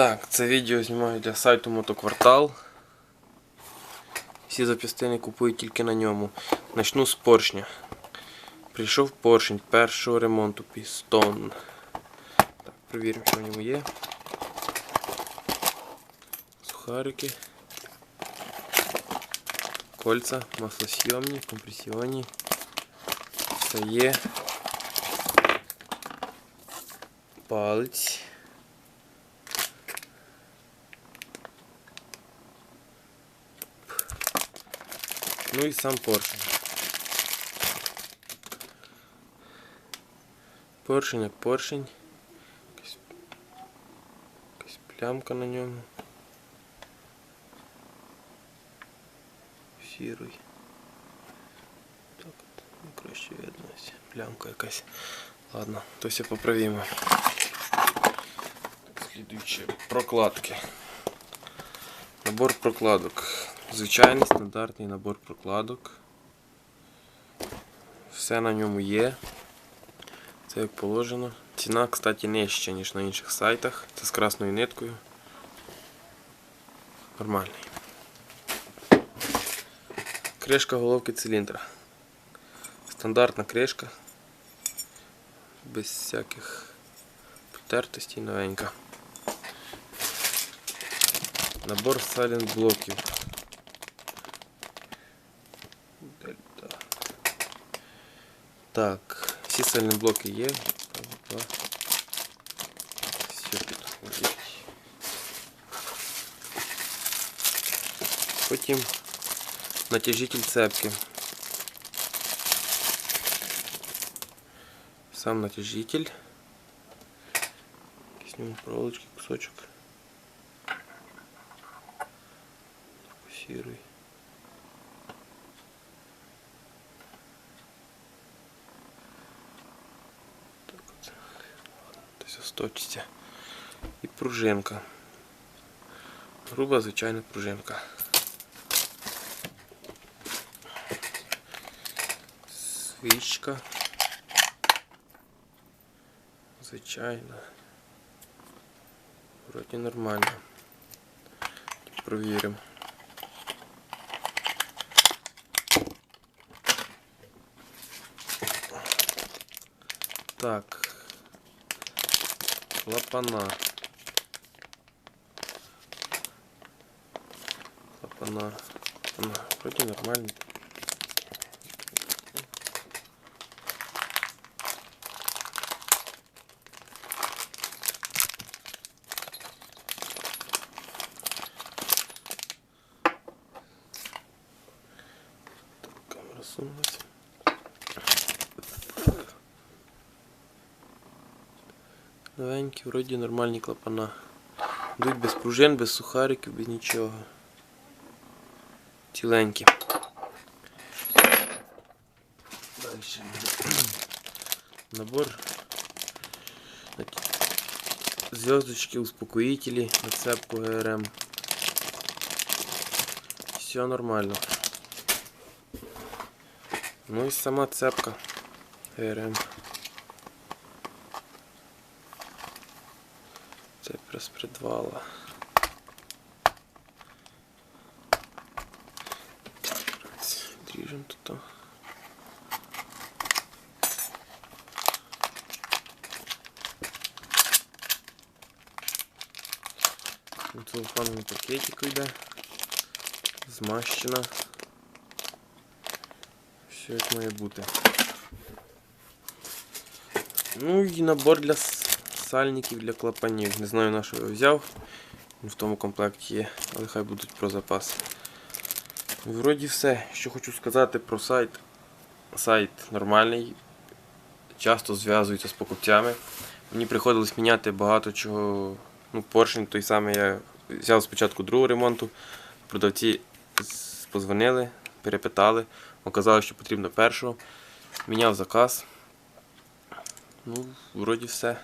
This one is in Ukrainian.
Так, це відео знімаю для сайту Мотоквартал. Всі запчастини купують тільки на ньому. Начну з поршня. Прийшов поршень першого ремонту пістон. Так, перевіримо, що в ньому є. Сухарики. Кольца, маслосйомні, компресіонні. Все є. Палець. Ну і сам поршень. Поршень як поршень. Якась, якась плямка на ньому. Сірий. Так от, ну краще видно. ось Плямка якась. Ладно, то все поправимо. Слідуюче прокладки. Набор прокладок. Звичайний стандартний набор прокладок. Все на ньому є. Це як положено. Ціна, кстати, нижча, ніж на інших сайтах. Це з красною ниткою. Нормальний. Кришка головки циліндра. Стандартна кришка. Без всяких потертостей новенька. Набор сайлент блоків. Так, всі сайлент блоки є. Два. Все підходить. Потім натяжитель цепки. Сам натяжитель. Якісь в ньому проволочки, кусочок. Фокусируй. Ладно, Десь осточиться. І пружинка. Груба звичайна пружинка. Свічка. Звичайно. Вроді нормально. Провіримо. Так. Клапана. Клапана. Клапана. Вроде нормальный. Так, камера сунулась. Новенькі, вроді нормальні клапана. Йдуть без пружин, без сухариків, без нічого. Ціленькі. Дальше. Набор зв'язочки, успокоїтелі, нацепку ГРМ. Все нормально. Ну і сама цепка ГРМ. Це розпредвала. Дріжем тут. то. У целофановому пакетику йде. Змащена. Все як має бути. Ну і набор для сальників для клапанів. Не знаю на що я взяв. В тому комплекті є, але хай будуть про запас. Вроді все, що хочу сказати про сайт. Сайт нормальний. Часто зв'язується з покупцями. Мені приходилось міняти багато чого. Ну, поршень той самий я взяв спочатку другого ремонту. Продавці позвонили, перепитали. Оказалось, що потрібно першого. Міняв заказ. Ну, вроді все.